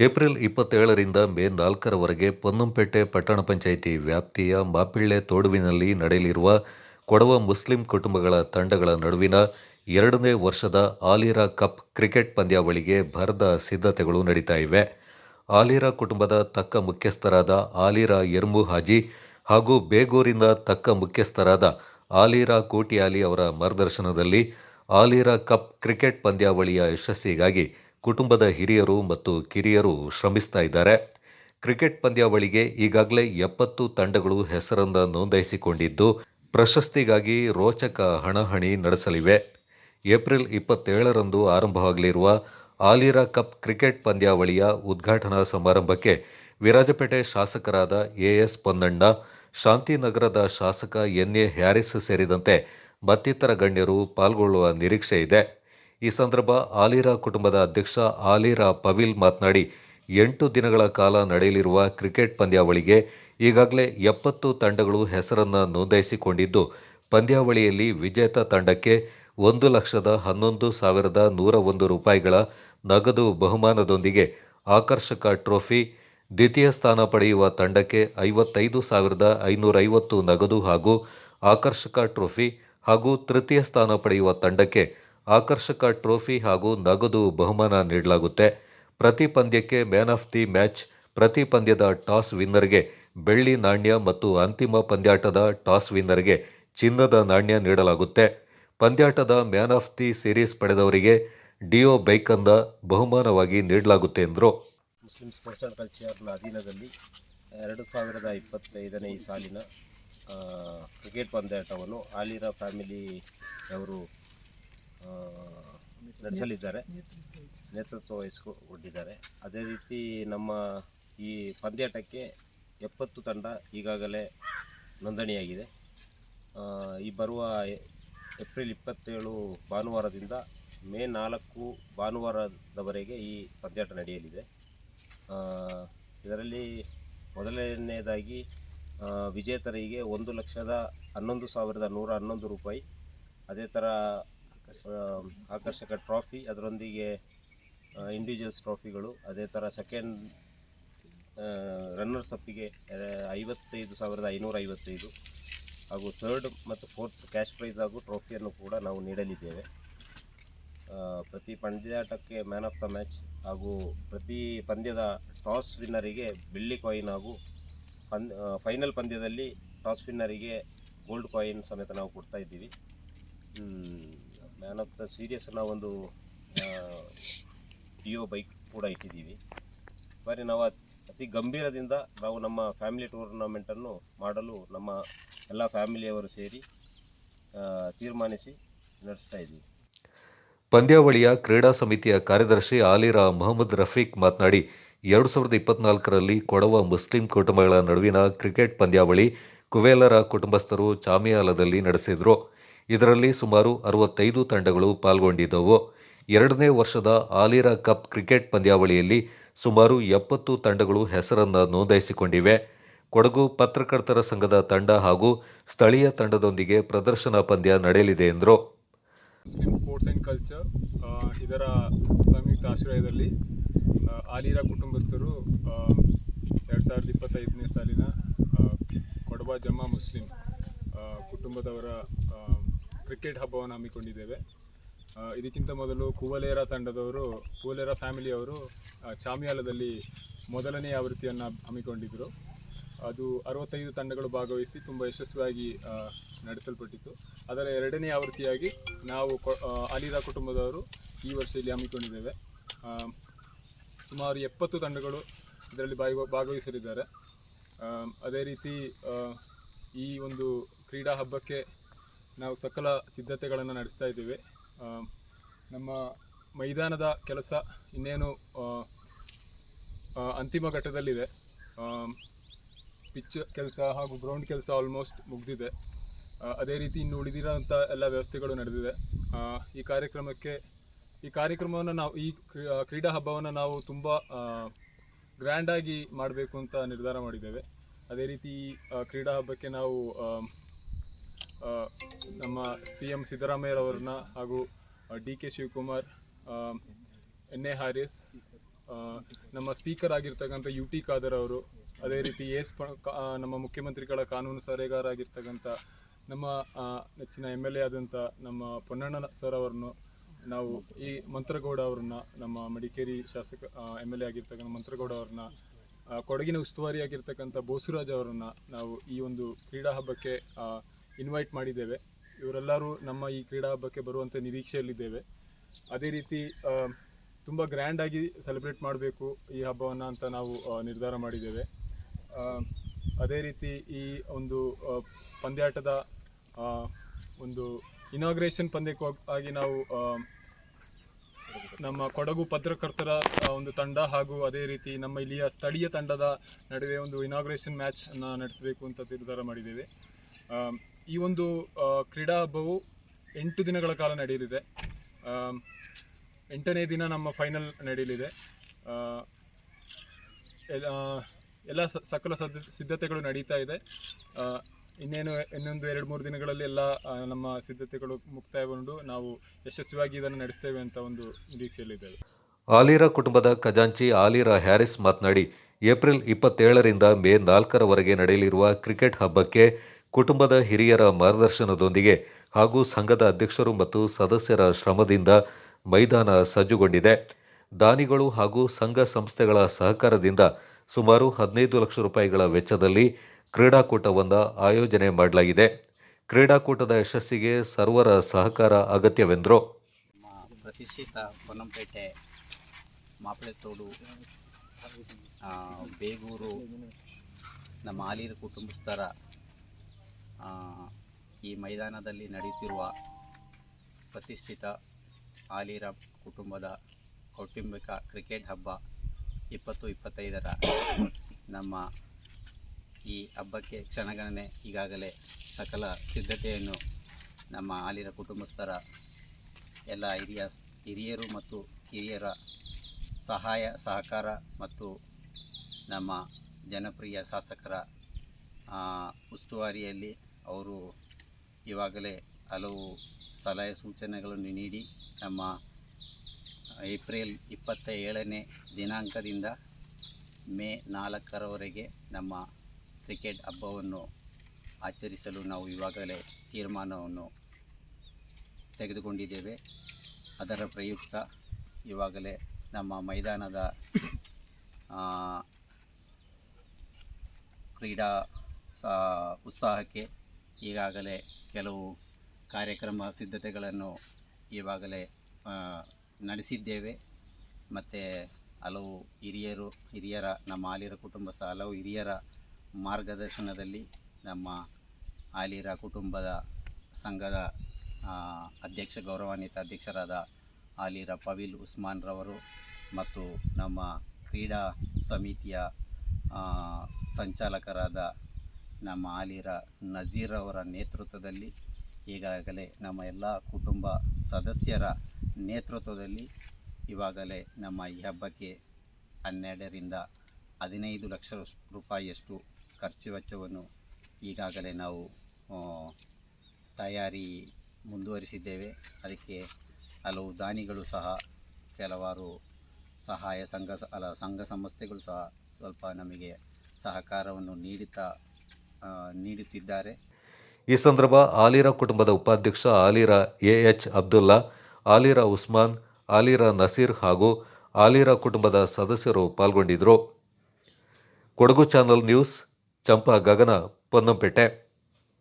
April ಇಪ್ಪತ್ತೇಳರಿಂದ May ನಾಲ್ಕರವರೆಗೆ ಪೊನ್ನಂಪೇಟೆ ಪಟ್ಟಣ ಪಂಚಾಯಿತಿ ವ್ಯಾಪ್ತಿಯ ಮಾಪಿಳ್ಳೆ ತೋಡುವಿನಲ್ಲಿ ನಡೆಯಲಿರುವ ಕೊಡವ ಮುಸ್ಲಿಂ ಕುಟುಂಬಗಳ ತಂಡಗಳ ನಡುವಿನ ಎರಡನೇ ವರ್ಷದ ಆಲಿರಾ ಕಪ್ ಕ್ರಿಕೆಟ್ ಪಂದ್ಯಾವಳಿಗೆ ಭರದ ಸಿದ್ಧತೆಗಳು ನಡೀತಾ ಇವೆ. ಆಲಿರಾ ಕುಟುಂಬದ ತಕ್ಕ ಮುಖ್ಯಸ್ಥರಾದ ಆಲಿರಾ ಎರ್ಮು ಹಾಜಿ ಹಾಗೂ ಬೇಗೂರಿಂದ ತಕ್ಕ ಮುಖ್ಯಸ್ಥರಾದ ಆಲಿರಾ ಕೋಟಿಯಾಲಿ ಅವರ ಮಾರ್ಗದರ್ಶನದಲ್ಲಿ ಆಲಿರಾ ಕಪ್ ಕ್ರಿಕೆಟ್ ಪಂದ್ಯಾವಳಿಯ ಯಶಸ್ಸಿಗಾಗಿ ಕುಟುಂಬದ ಹಿರಿಯರು ಮತ್ತು ಕಿರಿಯರು ಶ್ರಮಿಸ್ತಾ ಇದ್ದಾರೆ. ಕ್ರಿಕೆಟ್ ಪಂದ್ಯಾವಳಿಗೆ ಈಗಾಗಲೇ ಎಪ್ಪತ್ತು ತಂಡಗಳು ಹೆಸರನ್ನು ನೋಂದಾಯಿಸಿಕೊಂಡಿದ್ದು, ಪ್ರಶಸ್ತಿಗಾಗಿ ರೋಚಕ ಹಣಹಣಿ ನಡೆಸಲಿವೆ. ಏಪ್ರಿಲ್ ಇಪ್ಪತ್ತೇಳರಂದು ಆರಂಭವಾಗಲಿರುವ ಆಲಿರಾ ಕಪ್ ಕ್ರಿಕೆಟ್ ಪಂದ್ಯಾವಳಿಯ ಉದ್ಘಾಟನಾ ಸಮಾರಂಭಕ್ಕೆ ವಿರಾಜಪೇಟೆ ಶಾಸಕರಾದ ಎಎಸ್ ಪೊನ್ನಣ್ಣ, ಶಾಂತಿನಗರದ ಶಾಸಕ ಎನ್ ಎ ಹ್ಯಾರಿಸ್ ಸೇರಿದಂತೆ ಮತ್ತಿತರ ಗಣ್ಯರು ಪಾಲ್ಗೊಳ್ಳುವ ನಿರೀಕ್ಷೆ ಇದೆ ಈ ಸಂದರ್ಭ ಆಲಿರಾ ಕುಟುಂಬದ ಅಧ್ಯಕ್ಷ ಆಲಿರಾ ಪವಿಲ್ ಮಾತನಾಡಿ, ಎಂಟು ದಿನಗಳ ಕಾಲ ನಡೆಯಲಿರುವ ಕ್ರಿಕೆಟ್ ಪಂದ್ಯಾವಳಿಗೆ ಈಗಾಗಲೇ ಎಪ್ಪತ್ತು ತಂಡಗಳು ಹೆಸರನ್ನು ನೋಂದಾಯಿಸಿಕೊಂಡಿದ್ದು, ಪಂದ್ಯಾವಳಿಯಲ್ಲಿ ವಿಜೇತ ತಂಡಕ್ಕೆ ಒಂದು ಲಕ್ಷದ ಹನ್ನೊಂದು ಸಾವಿರದ ನೂರ ಒಂದು ರೂಪಾಯಿಗಳ ನಗದು ಬಹುಮಾನದೊಂದಿಗೆ ಆಕರ್ಷಕ ಟ್ರೋಫಿ, ದ್ವಿತೀಯ ಸ್ಥಾನ ಪಡೆಯುವ ತಂಡಕ್ಕೆ ಐವತ್ತೈದು ಸಾವಿರದ ಐನೂರೈವತ್ತು ನಗದು ಹಾಗೂ ಆಕರ್ಷಕ ಟ್ರೋಫಿ ಹಾಗೂ ತೃತೀಯ ಸ್ಥಾನ ಪಡೆಯುವ ತಂಡಕ್ಕೆ ಆಕರ್ಷಕ ಟ್ರೋಫಿ ಹಾಗೂ ನಗದು ಬಹುಮಾನ ನೀಡಲಾಗುತ್ತೆ. ಪ್ರತಿ ಪಂದ್ಯಕ್ಕೆ ಮ್ಯಾನ್ ಆಫ್ ದಿ ಮ್ಯಾಚ್, ಪ್ರತಿ ಪಂದ್ಯದ ಟಾಸ್ ವಿನ್ನರ್ಗೆ ಬೆಳ್ಳಿ ನಾಣ್ಯ ಮತ್ತು ಅಂತಿಮ ಪಂದ್ಯಾಟದ ಟಾಸ್ ವಿನ್ನರ್ಗೆ ಚಿನ್ನದ ನಾಣ್ಯ ನೀಡಲಾಗುತ್ತೆ. ಪಂದ್ಯಾಟದ ಮ್ಯಾನ್ ಆಫ್ ದಿ ಸೀರೀಸ್ ಪಡೆದವರಿಗೆ ಡಿಯೋ ಬೈಕಂದ ಬಹುಮಾನವಾಗಿ ನೀಡಲಾಗುತ್ತೆ ಎಂದರು. ಮುಸ್ಲಿಂ ಸ್ಪೋರ್ಟ್ಸ್ ಆ್ಯಂಡ್ ಕಲ್ಚರ್ನ ಅಧೀನದಲ್ಲಿ ಎರಡು ಸಾವಿರದ ಇಪ್ಪತ್ತೈದನೇ ಸಾಲಿನ ಕ್ರಿಕೆಟ್ ಪಂದ್ಯಾಟವನ್ನು ಆಲಿರಾ ಫ್ಯಾಮಿಲಿ ಅವರು ನಡೆಸಲಿದ್ದಾರೆ ನೇತೃತ್ವ ವಹಿಸಿಕೊಂಡಿದ್ದಾರೆ. ಅದೇ ರೀತಿ ನಮ್ಮ ಈ ಪಂದ್ಯಾಟಕ್ಕೆ ಎಪ್ಪತ್ತು ತಂಡ ಈಗಾಗಲೇ ನೋಂದಣಿಯಾಗಿದೆ. ಈ ಬರುವ ಏಪ್ರಿಲ್ ಇಪ್ಪತ್ತೇಳು ಭಾನುವಾರದಿಂದ ಮೇ ನಾಲ್ಕು ಭಾನುವಾರದವರೆಗೆ ಈ ಪಂದ್ಯಾಟ ನಡೆಯಲಿದೆ. ಇದರಲ್ಲಿ ಮೊದಲನೆಯದಾಗಿ ವಿಜೇತರಿಗೆ ಒಂದು ಲಕ್ಷದ ಹನ್ನೊಂದು ಸಾವಿರದ ನೂರ ಹನ್ನೊಂದು ರೂಪಾಯಿ. ಅದೇ ಥರ ಆಕರ್ಷಕ ಟ್ರಾಫಿ. ಅದರೊಂದಿಗೆ ಇಂಡಿವಿಜುವಲ್ಸ್ ಟ್ರಾಫಿಗಳು ಅದೇ ಥರ ಸೆಕೆಂಡ್ ರನ್ನರ್ಸ್ ಅಪ್ಪಿಗೆ ಐವತ್ತೈದು ಸಾವಿರದ ಐನೂರ ಐವತ್ತೈದು ಹಾಗೂ ಥರ್ಡ್ ಮತ್ತು ಫೋರ್ತ್ ಕ್ಯಾಶ್ ಪ್ರೈಸ್ ಹಾಗೂ ಟ್ರೋಫಿಯನ್ನು ಕೂಡ ನಾವು ನೀಡಲಿದ್ದೇವೆ. ಪ್ರತಿ ಪಂದ್ಯಾಟಕ್ಕೆ ಮ್ಯಾನ್ ಆಫ್ ದ ಮ್ಯಾಚ್ ಹಾಗೂ ಪ್ರತಿ ಪಂದ್ಯದ ಟಾಸ್ ವಿನ್ನರಿಗೆ ಬೆಳ್ಳಿ ಕಾಯಿನ್ ಹಾಗೂ ಪಂದ್ ಫೈನಲ್ ಪಂದ್ಯದಲ್ಲಿ ಟಾಸ್ ವಿನ್ನರಿಗೆ ಗೋಲ್ಡ್ ಕಾಯಿನ್ ಸಮೇತ ನಾವು ಕೊಡ್ತಾ ಇದ್ದೀವಿ. ಮ್ಯಾನ್ ಆಫ್ ದ ಸೀರಿಯಸ್ನ ಒಂದು ಡಿಯೋ ಬೈಕ್ ಕೂಡ ಇಟ್ಟಿದ್ದೀವಿ. ಬಾರಿ ನಾವು ಅತ್- ಗಂಭೀರದಿಂದ ನಾವು ನಮ್ಮ ಫ್ಯಾಮಿಲಿ ಟೂರ್ನಮೆಂಟನ್ನು ಮಾಡಲು ನಮ್ಮ ಎಲ್ಲ ಫ್ಯಾಮಿಲಿಯವರು ಸೇರಿ ತೀರ್ಮಾನಿಸಿ ನಡೆಸ್ತಾ ಇದ್ದೀವಿ. ಪಂದ್ಯಾವಳಿಯ ಕ್ರೀಡಾ ಸಮಿತಿಯ ಕಾರ್ಯದರ್ಶಿ ಆಲಿರಾ ಮೊಹಮ್ಮದ್ ರಫೀಕ್ ಮಾತನಾಡಿ, ಎರಡು ಸಾವಿರದ ಇಪ್ಪತ್ನಾಲ್ಕರಲ್ಲಿ ಕೊಡವ ಮುಸ್ಲಿಂ ಕುಟುಂಬಗಳ ನಡುವಿನ ಕ್ರಿಕೆಟ್ ಪಂದ್ಯಾವಳಿ ಕುವೇಲರ ಕುಟುಂಬಸ್ಥರು ಚಾಮಿಯಾಲದಲ್ಲಿ ನಡೆಸಿದರು. ಇದರಲ್ಲಿ ಸುಮಾರು ಅರವತ್ತೈದು ತಂಡಗಳು ಪಾಲ್ಗೊಂಡಿದ್ದವು. ಎರಡನೇ ವರ್ಷದ ಆಲಿರಾ ಕಪ್ ಕ್ರಿಕೆಟ್ ಪಂದ್ಯಾವಳಿಯಲ್ಲಿ ಸುಮಾರು ಎಪ್ಪತ್ತು ತಂಡಗಳು ಹೆಸರನ್ನು ನೋಂದಾಯಿಸಿಕೊಂಡಿವೆ. ಕೊಡಗು ಪತ್ರಕರ್ತರ ಸಂಘದ ತಂಡ ಹಾಗೂ ಸ್ಥಳೀಯ ತಂಡದೊಂದಿಗೆ ಪ್ರದರ್ಶನ ಪಂದ್ಯ ನಡೆಯಲಿದೆ ಎಂದರು. ಮುಸ್ಲಿಂ ಸ್ಪೋರ್ಟ್ಸ್ ಆ್ಯಂಡ್ ಕಲ್ಚರ್ ಇದರ ಸಂಯುಕ್ತ ಆಶ್ರಯದಲ್ಲಿ ಆಲಿರಾ ಕುಟುಂಬಸ್ಥರು ಎರಡು ಸಾವಿರದ ಇಪ್ಪತ್ತೈದನೇ ಸಾಲಿನ ಕೊಡಬ ಜಮ್ಮಾ ಮುಸ್ಲಿಂ ಕುಟುಂಬದವರ ಕ್ರಿಕೆಟ್ ಹಬ್ಬವನ್ನು ಹಮ್ಮಿಕೊಂಡಿದ್ದೇವೆ. ಇದಕ್ಕಿಂತ ಮೊದಲು ಕುವಲೇರ ತಂಡದವರು, ಕುವಲೇರ ಫ್ಯಾಮಿಲಿಯವರು ಚಾಮಿಯಾಲದಲ್ಲಿ ಮೊದಲನೇ ಆವೃತ್ತಿಯನ್ನು ಹಮ್ಮಿಕೊಂಡಿದ್ದರು ಅದು ಅರವತ್ತೈದು ತಂಡಗಳು ಭಾಗವಹಿಸಿ ತುಂಬ ಯಶಸ್ವಿಯಾಗಿ ನಡೆಸಲ್ಪಟ್ಟಿತ್ತು. ಅದರ ಎರಡನೇ ಆವೃತ್ತಿಯಾಗಿ ನಾವು ಅಲಿರಾ ಕುಟುಂಬದವರು ಈ ವರ್ಷ ಇಲ್ಲಿ ಹಮ್ಮಿಕೊಂಡಿದ್ದೇವೆ. ಸುಮಾರು ಎಪ್ಪತ್ತು ತಂಡಗಳು ಇದರಲ್ಲಿ ಭಾಗ ಭಾಗವಹಿಸಲಿದ್ದಾರೆ. ಅದೇ ರೀತಿ ಈ ಒಂದು ಕ್ರೀಡಾ ಹಬ್ಬಕ್ಕೆ ನಾವು ಸಕಲ ಸಿದ್ಧತೆಗಳನ್ನು ನಡೆಸ್ತಾ ಇದ್ದೇವೆ. ನಮ್ಮ ಮೈದಾನದ ಕೆಲಸ ಇನ್ನೇನು ಅಂತಿಮ ಘಟ್ಟದಲ್ಲಿದೆ. ಪಿಚ್ ಕೆಲಸ ಹಾಗೂ ಗ್ರೌಂಡ್ ಕೆಲಸ ಆಲ್ಮೋಸ್ಟ್ ಮುಗಿದಿದೆ. ಅದೇ ರೀತಿ ಇನ್ನು ಉಳಿದಿರೋಂಥ ಎಲ್ಲ ವ್ಯವಸ್ಥೆಗಳು ನಡೆದಿದೆ. ಈ ಕಾರ್ಯಕ್ರಮಕ್ಕೆ, ಈ ಕಾರ್ಯಕ್ರಮವನ್ನು ನಾವು, ಈ ಕ್ರೀ- ಕ್ರೀಡಾ ಹಬ್ಬವನ್ನು ನಾವು ತುಂಬ ಗ್ರ್ಯಾಂಡಾಗಿ ಮಾಡಬೇಕು ಅಂತ ನಿರ್ಧಾರ ಮಾಡಿದ್ದೇವೆ. ಅದೇ ರೀತಿ ಈ ಕ್ರೀಡಾ ಹಬ್ಬಕ್ಕೆ ನಾವು ನಮ್ಮ ಸಿ ಎಂ ಸಿದ್ದರಾಮಯ್ಯರವ್ರನ್ನ ಹಾಗೂ D K Shivakumar N A Haris ನಮ್ಮ ಸ್ಪೀಕರ್ ಆಗಿರ್ತಕ್ಕಂಥ ಯು ಟಿ ಖಾದರ್ ಅವರು, ಅದೇ ರೀತಿ ಎಸ್ ನಮ್ಮ ಮುಖ್ಯಮಂತ್ರಿಗಳ ಕಾನೂನು ಸಲಹೆಗಾರ ಆಗಿರ್ತಕ್ಕಂಥ ನಮ್ಮ ನೆಚ್ಚಿನ ಎಂ ಎಲ್ ಎ ಆದಂಥ ನಮ್ಮ ಪೊನ್ನಣ್ಣ ಸರ್ ಅವರನ್ನು ನಾವು ಈ ಮಂತ್ರಗೌಡ ಅವ್ರನ್ನ, ನಮ್ಮ ಮಡಿಕೇರಿ ಶಾಸಕ ಎಂ ಎಲ್ ಎ ಆಗಿರ್ತಕ್ಕಂಥ ಮಂತ್ರಗೌಡ ಅವ್ರನ್ನ ಕೊಡಗಿನ ಉಸ್ತುವಾರಿ ಆಗಿರ್ತಕ್ಕಂಥ ಬೋಸುರಾಜ್ ಅವರನ್ನು ನಾವು ಈ ಒಂದು ಕ್ರೀಡಾ ಹಬ್ಬಕ್ಕೆ ಇನ್ವೈಟ್ ಮಾಡಿದ್ದೇವೆ. ಇವರೆಲ್ಲರೂ ನಮ್ಮ ಈ ಕ್ರೀಡಾ ಹಬ್ಬಕ್ಕೆ ಬರುವಂಥ ನಿರೀಕ್ಷೆಯಲ್ಲಿದ್ದೇವೆ. ಅದೇ ರೀತಿ ತುಂಬ ಗ್ರ್ಯಾಂಡಾಗಿ ಸೆಲೆಬ್ರೇಟ್ ಮಾಡಬೇಕು ಈ ಹಬ್ಬವನ್ನು ಅಂತ ನಾವು ನಿರ್ಧಾರ ಮಾಡಿದ್ದೇವೆ. ಅದೇ ರೀತಿ ಈ ಒಂದು ಪಂದ್ಯಾಟದ ಒಂದು ಇನಾಗ್ರೇಷನ್ ಪಂದ್ಯಕ್ಕೆ ಆಗಿ ನಾವು ನಮ್ಮ ಕೊಡಗು ಪತ್ರಕರ್ತರ ಒಂದು ತಂಡ ಹಾಗೂ ಅದೇ ರೀತಿ ನಮ್ಮ ಇಲ್ಲಿಯ ಸ್ಥಳೀಯ ತಂಡದ ನಡುವೆ ಒಂದು ಇನಾಗ್ರೇಷನ್ ಮ್ಯಾಚನ್ನು ನಡೆಸಬೇಕು ಅಂತ ನಿರ್ಧಾರ ಮಾಡಿದ್ದೇವೆ. ಈ ಒಂದು ಕ್ರೀಡಾ ಹಬ್ಬವು ಎಂಟು ದಿನಗಳ ಕಾಲ ನಡೆಯಲಿದೆ. ಎಂಟನೇ ದಿನ ನಮ್ಮ ಫೈನಲ್ ನಡೆಯಲಿದೆ. ಎಲ್ಲ ಸಕಲ ಸದ್, ಸಿದ್ಧತೆಗಳು ನಡೀತಾ ಇದೆ. ಇನ್ನೇನು, ಇನ್ನೊಂದು ಎರಡು, ಮೂರು ದಿನಗಳಲ್ಲಿ ಎಲ್ಲ ನಮ್ಮ ಸಿದ್ಧತೆಗಳು ಮುಕ್ತಾಯಗೊಂಡು ನಾವು ಯಶಸ್ವಿಯಾಗಿ ಇದನ್ನು ನಡೆಸ್ತೇವೆ ಅಂತ ಒಂದು ನಿರೀಕ್ಷೆಯಲ್ಲಿದ್ದೇವೆ ಆಲಿರ ಕುಟುಂಬದ ಖಜಾಂಚಿ ಆಲಿರ ಹ್ಯಾರಿಸ್ ಮಾತನಾಡಿ, ಏಪ್ರಿಲ್ ಇಪ್ಪತ್ತೇಳರಿಂದ ಮೇ ನಾಲ್ಕರವರೆಗೆ ನಡೆಯಲಿರುವ ಕ್ರಿಕೆಟ್ ಹಬ್ಬಕ್ಕೆ ಕುಟುಂಬದ ಹಿರಿಯರ ಮಾರ್ಗದರ್ಶನದೊಂದಿಗೆ ಹಾಗೂ ಸಂಘದ ಅಧ್ಯಕ್ಷರು ಮತ್ತು ಸದಸ್ಯರ ಶ್ರಮದಿಂದ ಮೈದಾನ ಸಜ್ಜುಗೊಂಡಿದೆ. ದಾನಿಗಳು ಹಾಗೂ ಸಂಘ ಸಂಸ್ಥೆಗಳ ಸಹಕಾರದಿಂದ ಸುಮಾರು ಹದಿನೈದು ಲಕ್ಷ ರೂಪಾಯಿಗಳ ವೆಚ್ಚದಲ್ಲಿ ಕ್ರೀಡಾಕೂಟವನ್ನು ಆಯೋಜನೆ ಮಾಡಲಾಗಿದೆ. ಕ್ರೀಡಾಕೂಟದ ಯಶಸ್ಸಿಗೆ ಸರ್ವರ ಸಹಕಾರ ಅಗತ್ಯವೆಂದರು. ಪ್ರತಿಷ್ಠಿತ ಪೊನ್ನಂಪೇಟೆ, ಮಾಪಳೆತೋಡು ಬೇಗೂರು, ನಮ್ಮ ಆಲೀರ ಕುಟುಂಬಸ್ಥರ ಈ ಮೈದಾನದಲ್ಲಿ ನಡೆಯುತ್ತಿರುವ ಪ್ರತಿಷ್ಠಿತ ಆಲಿರಾಮ್ ಕುಟುಂಬದ ಕೌಟುಂಬಿಕ ಕ್ರಿಕೆಟ್ ಹಬ್ಬ ಇಪ್ಪತ್ತು ಇಪ್ಪತ್ತೈದರ ನಮ್ಮ ಈ ಹಬ್ಬಕ್ಕೆ ಕ್ಷಣಗಣನೆ ಈಗಾಗಲೇ ಸಕಲ ಸಿದ್ಧತೆಯನ್ನು ನಮ್ಮ ಆಲಿರ ಕುಟುಂಬಸ್ಥರ ಎಲ್ಲ ಹಿರಿಯ ಹಿರಿಯರು ಮತ್ತು ಹಿರಿಯರ ಸಹಾಯ, ಸಹಕಾರ ಮತ್ತು ನಮ್ಮ ಜನಪ್ರಿಯ ಶಾಸಕರ ಉಸ್ತುವಾರಿಯಲ್ಲಿ ಅವರು ಇವಾಗಲೇ ಹಲವು ಸಲಹೆ ಸೂಚನೆಗಳನ್ನು ನೀಡಿ ನಮ್ಮ ಏಪ್ರಿಲ್ ಇಪ್ಪತ್ತ ಏಳನೇ ದಿನಾಂಕದಿಂದ ಮೇ ನಾಲ್ಕರವರೆಗೆ ನಮ್ಮ ಕ್ರಿಕೆಟ್ ಹಬ್ಬವನ್ನು ಆಚರಿಸಲು ನಾವು ಇವಾಗಲೇ ತೀರ್ಮಾನವನ್ನು ತೆಗೆದುಕೊಂಡಿದ್ದೇವೆ. ಅದರ ಪ್ರಯುಕ್ತ ಇವಾಗಲೇ ನಮ್ಮ ಮೈದಾನದ ಕ್ರೀಡಾ ಸಾ, ಉತ್ಸಾಹಕ್ಕೆ ಈಗಾಗಲೇ ಕೆಲವು ಕಾರ್ಯಕ್ರಮ ಸಿದ್ಧತೆಗಳನ್ನು ಈವಾಗಲೇ ನಡೆಸಿದ್ದೇವೆ. ಮತ್ತು ಹಲವು ಹಿರಿಯರು, ಹಿರಿಯರ, ನಮ್ಮ ಆಲಿರ ಕುಟುಂಬಸ್ಥ ಹಲವು ಹಿರಿಯರ ಮಾರ್ಗದರ್ಶನದಲ್ಲಿ ನಮ್ಮ ಆಲಿರ ಕುಟುಂಬದ ಸಂಘದ ಅಧ್ಯಕ್ಷ, ಗೌರವಾನ್ವಿತ ಅಧ್ಯಕ್ಷರಾದ ಆಲಿರ ಪವಿಲ್ ಉಸ್ಮಾನ್ ರವರು ಮತ್ತು ನಮ್ಮ ಕ್ರೀಡಾ ಸಮಿತಿಯ ಸಂಚಾಲಕರಾದ ನಮ್ಮ ಆಲಿರ ನಜೀರ್ ಅವರ ನೇತೃತ್ವದಲ್ಲಿ, ಈಗಾಗಲೇ ನಮ್ಮ ಎಲ್ಲ ಕುಟುಂಬ ಸದಸ್ಯರ ನೇತೃತ್ವದಲ್ಲಿ, ಇವಾಗಲೇ ನಮ್ಮ ಈ ಹಬ್ಬಕ್ಕೆ ಹನ್ನೆರಡರಿಂದ ಹದಿನೈದು ಲಕ್ಷ ರೂಪಾಯಿಯಷ್ಟು ಖರ್ಚು ವೆಚ್ಚವನ್ನು ಈಗಾಗಲೇ ನಾವು ತಯಾರಿ ಮುಂದುವರಿಸಿದ್ದೇವೆ. ಅದಕ್ಕೆ ಹಲವು ದಾನಿಗಳು ಸಹ, ಕೆಲವಾರು ಸಹಾಯ ಸಂಘ, ಅಲ್ಲ, ಸಂಘ ಸಂಸ್ಥೆಗಳು ಸಹ ಸ್ವಲ್ಪ ನಮಗೆ ಸಹಕಾರವನ್ನು ನೀಡುತ್ತಾ ನೀಡುತ್ತಿದ್ದಾರೆ. ಈ ಸಂದರ್ಭ ಆಲಿರ ಕುಟುಂಬದ ಉಪಾಧ್ಯಕ್ಷ ಆಲಿರ ಎ ಎಚ್ ಅಬ್ದುಲ್ಲಾ, ಆಲಿರ ಉಸ್ಮಾನ್, ಆಲಿರ ನಸೀರ್ ಹಾಗೂ ಆಲಿರ ಕುಟುಂಬದ ಸದಸ್ಯರು ಪಾಲ್ಗೊಂಡಿದ್ದರು. Kodagu channel news, Champa Gagana, Ponnampete.